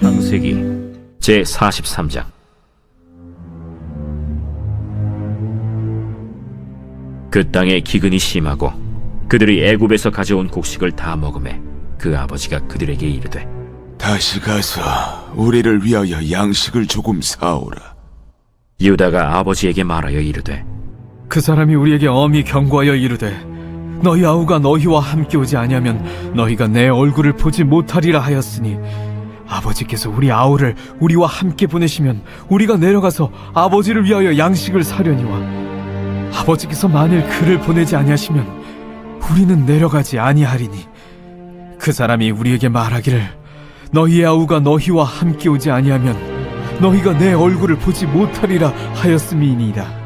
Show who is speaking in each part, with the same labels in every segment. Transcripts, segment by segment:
Speaker 1: 창세기 제 43장 그 땅에 기근이 심하고 그들이 애굽에서 가져온 곡식을 다 먹음에 그 아버지가 그들에게 이르되
Speaker 2: 다시 가서 우리를 위하여 양식을 조금 사오라.
Speaker 1: 유다가 아버지에게 말하여 이르되
Speaker 3: 그 사람이 우리에게 엄히 경고하여 이르되 너희 아우가 너희와 함께 오지 아니하면 너희가 내 얼굴을 보지 못하리라 하였으니 아버지께서 우리 아우를 우리와 함께 보내시면 우리가 내려가서 아버지를 위하여 양식을 사려니와 아버지께서 만일 그를 보내지 아니하시면 우리는 내려가지 아니하리니 그 사람이 우리에게 말하기를 너희의 아우가 너희와 함께 오지 아니하면 너희가 내 얼굴을 보지 못하리라 하였음이니이다.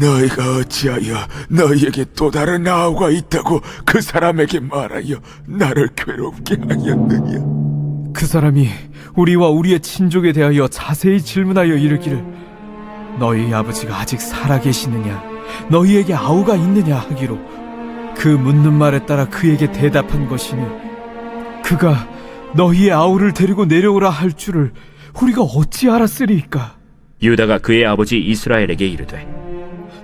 Speaker 2: 너희가 어찌하여 너희에게 또 다른 아우가 있다고 그 사람에게 말하여 나를 괴롭게 하였느냐?
Speaker 3: 그 사람이 우리와 우리의 친족에 대하여 자세히 질문하여 이르기를 너희 아버지가 아직 살아 계시느냐? 너희에게 아우가 있느냐? 하기로 그 묻는 말에 따라 그에게 대답한 것이니 그가 너희의 아우를 데리고 내려오라 할 줄을 우리가 어찌 알았으리까?
Speaker 1: 유다가 그의 아버지 이스라엘에게 이르되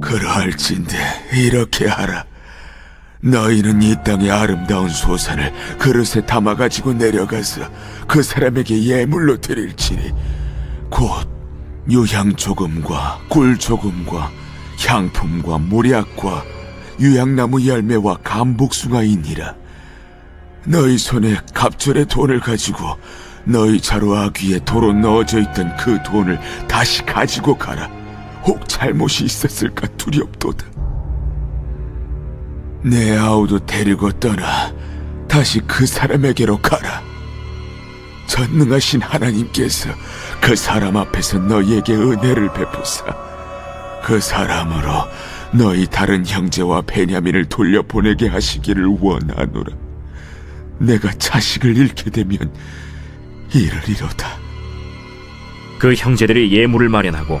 Speaker 2: 그러할진대 이렇게 하라. 너희는 이 땅의 아름다운 소산을 그릇에 담아 가지고 내려가서 그 사람에게 예물로 드릴지니 곧 유향 조금과 꿀 조금과 향품과 모략과 유향나무 열매와 감복숭아이니라. 너희 손에 갑절의 돈을 가지고 너희 자루 아귀에 도로 넣어져 있던 그 돈을 다시 가지고 가라. 혹 잘못이 있었을까 두렵도다. 내 아우도 데리고 떠나 다시 그 사람에게로 가라. 전능하신 하나님께서 그 사람 앞에서 너희에게 은혜를 베푸사 그 사람으로 너희 다른 형제와 베냐민을 돌려보내게 하시기를 원하노라. 내가 자식을 잃게 되면 이르리로다.
Speaker 1: 그 형제들이 예물을 마련하고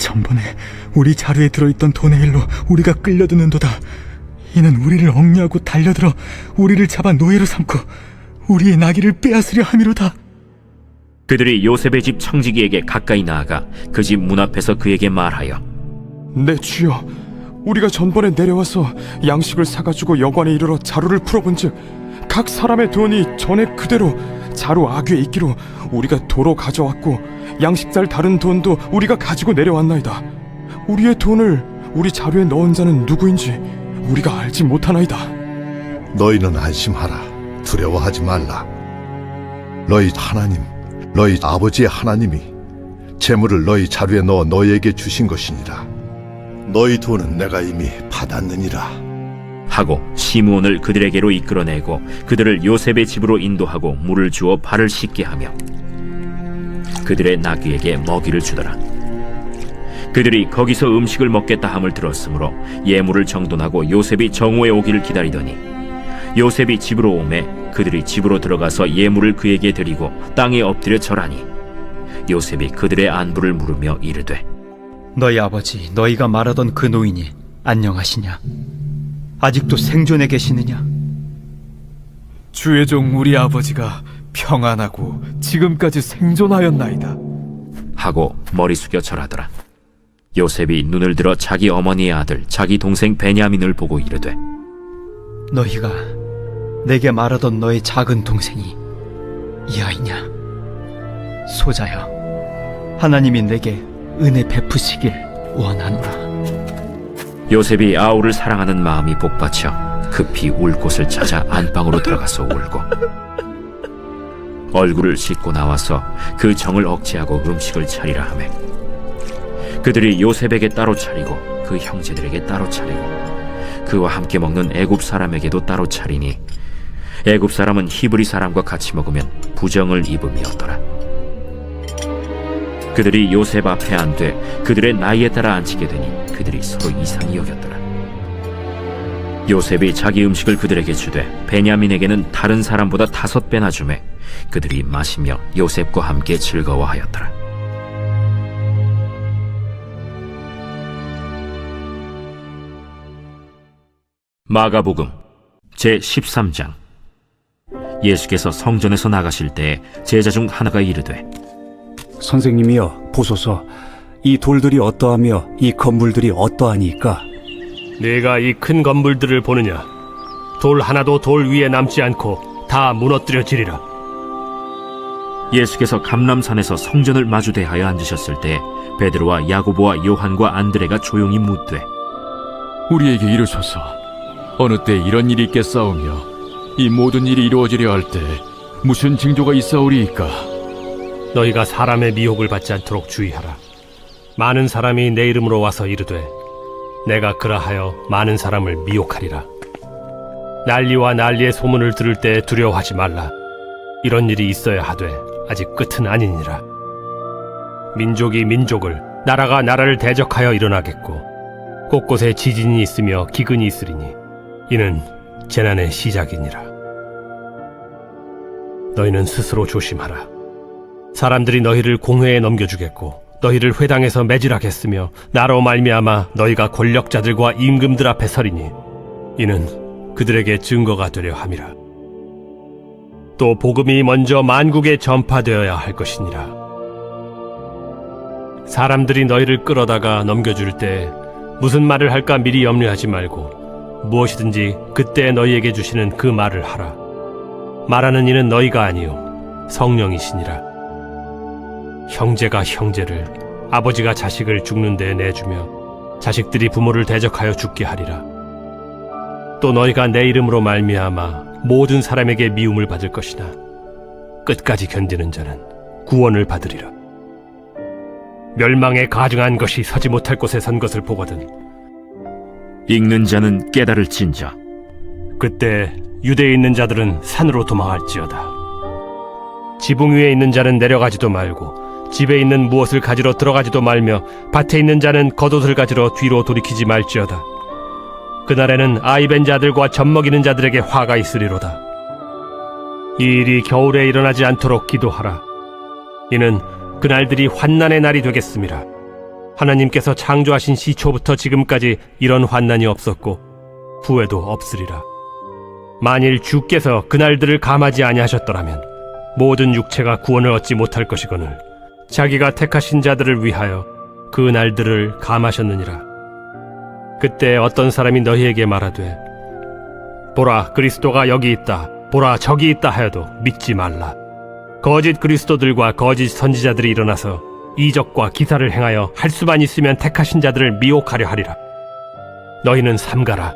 Speaker 4: 전번에 우리 자루에 들어있던 돈의 일로 우리가 끌려드는도다. 이는 우리를 억류하고 달려들어 우리를 잡아 노예로 삼고 우리의 나귀를 빼앗으려 함이로다.
Speaker 1: 그들이 요셉의 집 청지기에게 가까이 나아가 그 집 문 앞에서 그에게 말하여
Speaker 5: 내 네, 주여, 우리가 전번에 내려와서 양식을 사가지고 여관에 이르러 자루를 풀어본즉 각 사람의 돈이 전에 그대로 자루 아귀에 있기로 우리가 도로 가져왔고 양식 살 다른 돈도 우리가 가지고 내려왔나이다. 우리의 돈을 우리 자루에 넣은 자는 누구인지 우리가 알지 못하나이다.
Speaker 6: 너희는 안심하라. 두려워하지 말라. 너희 하나님, 너희 아버지의 하나님이 재물을 너희 자루에 넣어 너희에게 주신 것이니라. 너희 돈은 내가 이미 받았느니라.
Speaker 1: 하고 시므온을 그들에게로 이끌어내고 그들을 요셉의 집으로 인도하고 물을 주어 발을 씻게 하며 그들의 나귀에게 먹이를 주더라. 그들이 거기서 음식을 먹겠다 함을 들었으므로 예물을 정돈하고 요셉이 정오에 오기를 기다리더니 요셉이 집으로 오매 그들이 집으로 들어가서 예물을 그에게 드리고 땅에 엎드려 절하니 요셉이 그들의 안부를 물으며 이르되
Speaker 7: 너희 아버지 너희가 말하던 그 노인이 안녕하시냐? 아직도 생존해 계시느냐?
Speaker 3: 주의 종 우리 아버지가 평안하고 지금까지 생존하였나이다.
Speaker 1: 하고 머리 숙여 절하더라. 요셉이 눈을 들어 자기 어머니의 아들 자기 동생 베냐민을 보고 이르되
Speaker 7: 너희가 내게 말하던 너의 작은 동생이 이 아이냐? 소자여, 하나님이 내게 은혜 베푸시길 원하노라.
Speaker 1: 요셉이 아우를 사랑하는 마음이 복받쳐 급히 울 곳을 찾아 안방으로 들어가서 울고 얼굴을 씻고 나와서 그 정을 억제하고 음식을 차리라 하매 그들이 요셉에게 따로 차리고 그 형제들에게 따로 차리고 그와 함께 먹는 애굽 사람에게도 따로 차리니 애굽 사람은 히브리 사람과 같이 먹으면 부정을 입음이었더라. 그들이 요셉 앞에 앉되 그들의 나이에 따라 앉히게 되니 그들이 서로 이상히 여겼더라. 요셉이 자기 음식을 그들에게 주되 베냐민에게는 다른 사람보다 다섯 배나 주매 그들이 마시며 요셉과 함께 즐거워하였더라. 마가복음 제 13장. 예수께서 성전에서 나가실 때 제자 중 하나가 이르되
Speaker 8: 선생님이여 보소서 이 돌들이 어떠하며 이 건물들이 어떠하니까
Speaker 9: 내가 이 큰 건물들을 보느냐? 돌 하나도 돌 위에 남지 않고 다 무너뜨려지리라.
Speaker 1: 예수께서 감람산에서 성전을 마주 대하여 앉으셨을 때 베드로와 야고보와 요한과 안드레가 조용히 묻되
Speaker 10: 우리에게 이르소서 어느 때 이런 일이 있겠사오며 이 모든 일이 이루어지려 할 때 무슨 징조가 있사오리이까
Speaker 9: 너희가 사람의 미혹을 받지 않도록 주의하라. 많은 사람이 내 이름으로 와서 이르되 내가 그라하여 많은 사람을 미혹하리라. 난리와 난리의 소문을 들을 때 두려워하지 말라. 이런 일이 있어야 하되 아직 끝은 아니니라. 민족이 민족을 나라가 나라를 대적하여 일어나겠고 곳곳에 지진이 있으며 기근이 있으리니 이는 재난의 시작이니라. 너희는 스스로 조심하라. 사람들이 너희를 공회에 넘겨주겠고 너희를 회당에서 매질하겠으며 나로 말미암아 너희가 권력자들과 임금들 앞에 서리니 이는 그들에게 증거가 되려 함이라. 또 복음이 먼저 만국에 전파되어야 할 것이니라. 사람들이 너희를 끌어다가 넘겨줄 때 무슨 말을 할까 미리 염려하지 말고 무엇이든지 그때 너희에게 주시는 그 말을 하라. 말하는 이는 너희가 아니요 성령이시니라. 형제가 형제를 아버지가 자식을 죽는 데 내주며 자식들이 부모를 대적하여 죽게 하리라. 또 너희가 내 이름으로 말미암아 모든 사람에게 미움을 받을 것이나 끝까지 견디는 자는 구원을 받으리라. 멸망에 가증한 것이 서지 못할 곳에 선 것을 보거든
Speaker 1: 읽는 자는 깨달을진저
Speaker 9: 그때 유대에 있는 자들은 산으로 도망할지어다. 지붕 위에 있는 자는 내려가지도 말고 집에 있는 무엇을 가지러 들어가지도 말며 밭에 있는 자는 겉옷을 가지러 뒤로 돌이키지 말지어다. 그날에는 아이벤 자들과 젖먹이는 자들에게 화가 있으리로다. 이 일이 겨울에 일어나지 않도록 기도하라. 이는 그날들이 환난의 날이 되겠습니다. 하나님께서 창조하신 시초부터 지금까지 이런 환난이 없었고 후에도 없으리라. 만일 주께서 그날들을 감하지 아니하셨더라면 모든 육체가 구원을 얻지 못할 것이거늘 자기가 택하신 자들을 위하여 그 날들을 감하셨느니라. 그때 어떤 사람이 너희에게 말하되 보라 그리스도가 여기 있다 보라 저기 있다 하여도 믿지 말라. 거짓 그리스도들과 거짓 선지자들이 일어나서 이적과 기사를 행하여 할 수만 있으면 택하신 자들을 미혹하려 하리라. 너희는 삼가라.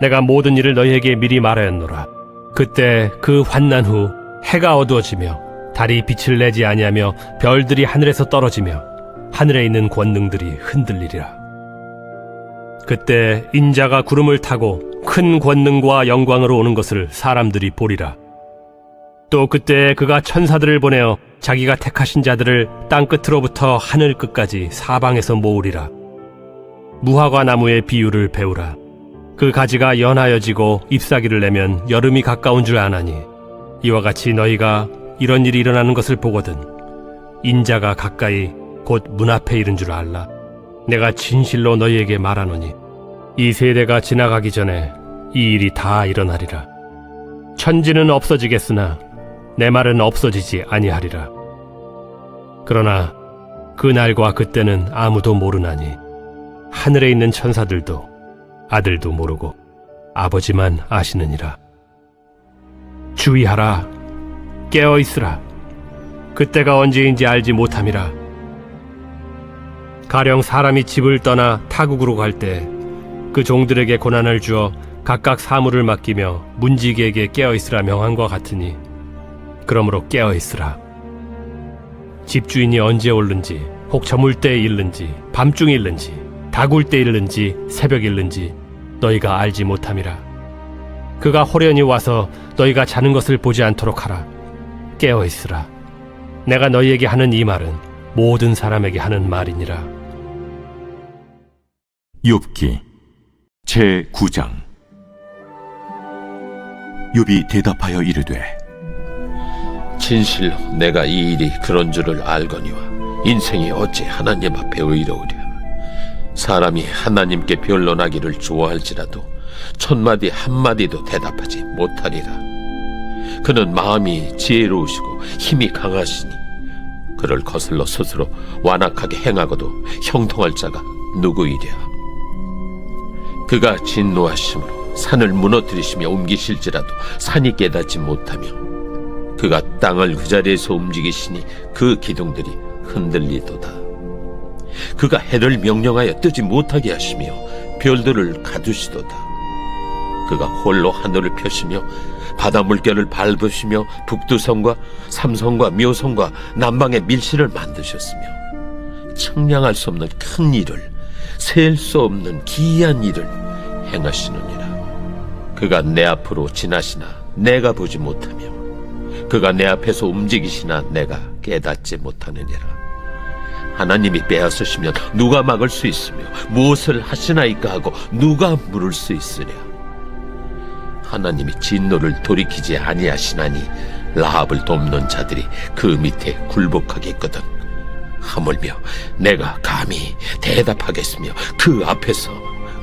Speaker 9: 내가 모든 일을 너희에게 미리 말하였노라. 그때 그 환난 후 해가 어두워지며 달이 빛을 내지 아니하며 별들이 하늘에서 떨어지며 하늘에 있는 권능들이 흔들리리라. 그때 인자가 구름을 타고 큰 권능과 영광으로 오는 것을 사람들이 보리라. 또 그때 그가 천사들을 보내어 자기가 택하신 자들을 땅 끝으로부터 하늘 끝까지 사방에서 모으리라. 무화과 나무의 비유를 배우라. 그 가지가 연하여지고 잎사귀를 내면 여름이 가까운 줄 아나니 이와 같이 너희가 이런 일이 일어나는 것을 보거든 인자가 가까이 곧 문 앞에 이른 줄 알라. 내가 진실로 너희에게 말하노니 이 세대가 지나가기 전에 이 일이 다 일어나리라. 천지는 없어지겠으나 내 말은 없어지지 아니하리라. 그러나 그 날과 그때는 아무도 모르나니 하늘에 있는 천사들도 아들도 모르고 아버지만 아시느니라. 주의하라. 깨어 있으라. 그때가 언제인지 알지 못함이라. 가령 사람이 집을 떠나 타국으로 갈 때 그 종들에게 고난을 주어 각각 사물을 맡기며 문지기에게 깨어 있으라 명한과 같으니 그러므로 깨어 있으라. 집주인이 언제 올는지 혹 저물 때에 일는지 밤중에 일는지 다굴 때 일는지 새벽 일는지 너희가 알지 못함이라. 그가 호련히 와서 너희가 자는 것을 보지 않도록 하라. 깨어 있으라. 내가 너희에게 하는 이 말은 모든 사람에게 하는 말이니라.
Speaker 11: 욥기 제 9장 욥이 대답하여 이르되
Speaker 12: 진실로 내가 이 일이 그런 줄을 알거니와 인생이 어찌 하나님 앞에 의로우랴 사람이 하나님께 변론하기를 좋아할지라도 첫 마디 한 마디도 대답하지 못하리라 그는 마음이 지혜로우시고 힘이 강하시니 그를 거슬러 스스로 완악하게 행하고도 형통할 자가 누구이랴 그가 진노하심으로 산을 무너뜨리시며 옮기실지라도 산이 깨닫지 못하며 그가 땅을 그 자리에서 움직이시니 그 기둥들이 흔들리도다. 그가 해를 명령하여 뜨지 못하게 하시며 별들을 가두시도다. 그가 홀로 하늘을 펴시며 바다 물결을 밟으시며 북두성과 삼성과 묘성과 남방의 밀실을 만드셨으며 측량할 수 없는 큰 일을 셀 수 없는 기이한 일을 행하시느니라. 그가 내 앞으로 지나시나 내가 보지 못하며 그가 내 앞에서 움직이시나 내가 깨닫지 못하느니라. 하나님이 빼앗으시면 누가 막을 수 있으며 무엇을 하시나이까 하고 누가 물을 수 있으랴. 하나님이 진노를 돌이키지 아니하시나니 라합을 돕는 자들이 그 밑에 굴복하겠거든. 하물며 내가 감히 대답하겠으며 그 앞에서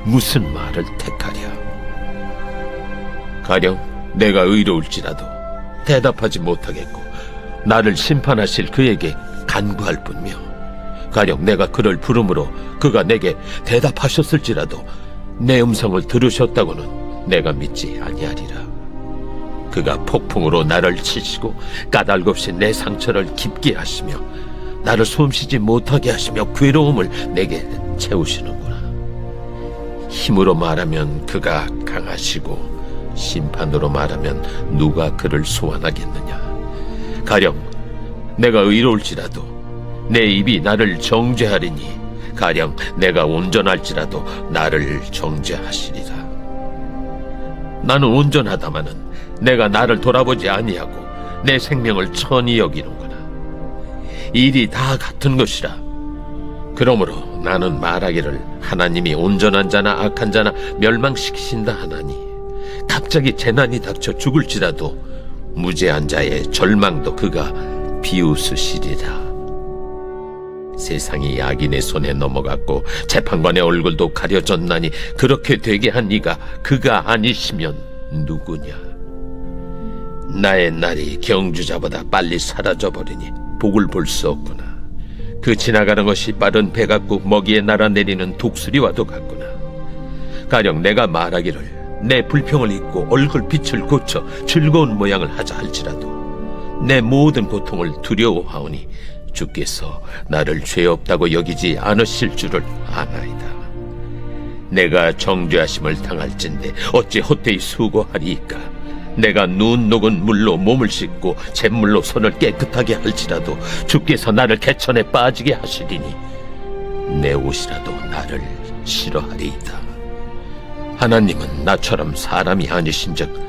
Speaker 12: 무슨 말을 택하랴. 가령 내가 의로울지라도 대답하지 못하겠고 나를 심판하실 그에게 간구할 뿐이며 가령 내가 그를 부름으로 그가 내게 대답하셨을지라도 내 음성을 들으셨다고는 내가 믿지 아니하리라. 그가 폭풍으로 나를 치시고 까닭없이 내 상처를 깊게 하시며 나를 숨쉬지 못하게 하시며 괴로움을 내게 채우시는구나. 힘으로 말하면 그가 강하시고 심판으로 말하면 누가 그를 소환하겠느냐? 가령 내가 의로울지라도 내 입이 나를 정죄하리니 가령 내가 온전할지라도 나를 정죄하시리라 나는 온전하다마는 내가 나를 돌아보지 아니하고 내 생명을 천히 여기는구나 일이 다 같은 것이라 그러므로 나는 말하기를 하나님이 온전한 자나 악한 자나 멸망시키신다 하나니 갑자기 재난이 닥쳐 죽을지라도 무죄한 자의 절망도 그가 비웃으시리라. 세상이 악인의 손에 넘어갔고 재판관의 얼굴도 가려졌나니 그렇게 되게 한 이가 그가 아니시면 누구냐? 나의 날이 경주자보다 빨리 사라져 버리니 복을 볼 수 없구나. 그 지나가는 것이 빠른 배 같고 먹이에 날아내리는 독수리와도 같구나. 가령 내가 말하기를 내 불평을 잊고 얼굴 빛을 고쳐 즐거운 모양을 하자 할지라도 내 모든 고통을 두려워하오니 주께서 나를 죄 없다고 여기지 않으실 줄을 아나이다. 내가 정죄하심을 당할진대 어찌 헛되이 수고하리이까 내가 눈 녹은 물로 몸을 씻고 잿물로 손을 깨끗하게 할지라도 주께서 나를 개천에 빠지게 하시리니 내 옷이라도 나를 싫어하리이다. 하나님은 나처럼 사람이 아니신즉